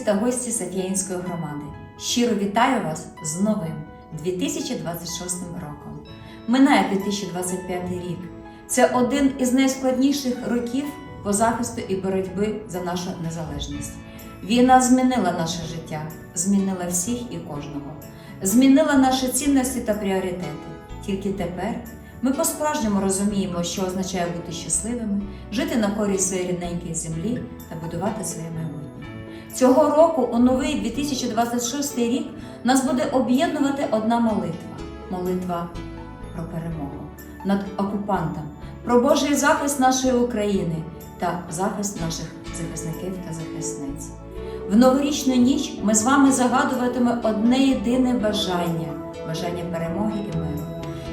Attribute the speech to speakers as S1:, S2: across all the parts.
S1: та гості Саф'янської громади. Щиро вітаю вас з новим 2026 роком. Минає 2025 рік. Це один із найскладніших років по захисту і боротьби за нашу незалежність. Війна змінила наше життя, змінила всіх і кожного, змінила наші цінності та пріоритети. Тільки тепер ми по-справжньому розуміємо, що означає бути щасливими, жити на користь своєї рідненької землі та будувати своє майбутнє. Цього року, у новий 2026 рік, нас буде об'єднувати одна молитва молитва про перемогу над окупантом, про Божий захист нашої України та захист наших захисників та захисниць. В новорічну ніч ми з вами загадуватиме одне єдине бажання бажання перемоги і миру.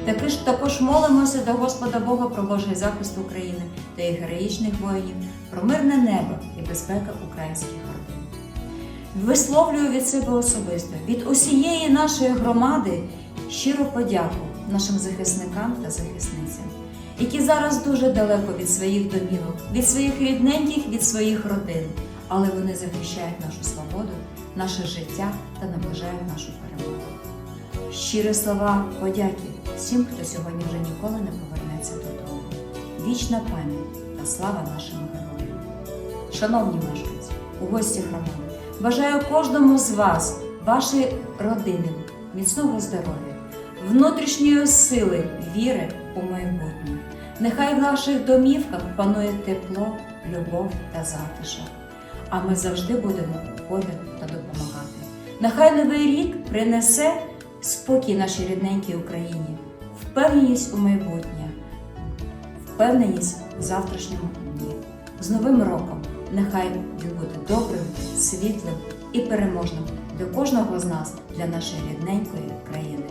S1: Таки ж також молимося до Господа Бога про Божий захист України та їх героїчних воїнів, про мирне небо і безпека українських родин. Висловлюю від себе особисто, від усієї нашої громади щиру подяку нашим захисникам та захисницям, які зараз дуже далеко від своїх домівок, від своїх рідненьких, від своїх родин, але вони захищають нашу свободу, наше життя та наближають нашу перемогу. Щирі слова подяки всім, хто сьогодні вже ніколи не повернеться додому. Вічна пам'ять та слава нашим героям. Шановні мешканці, у гості громади, бажаю кожному з вас, вашої родини, міцного здоров'я, внутрішньої сили, віри у майбутнє. Нехай в наших домівках панує тепло, любов та затишок. А ми завжди будемо поряд та допомагати. Нехай новий рік принесе спокій нашій рідненькій Україні, впевненість у майбутнє, впевненість в завтрашньому дні. З Новим роком! Нехай він буде добрим, світлим і переможним для кожного з нас, для нашої рідненької країни.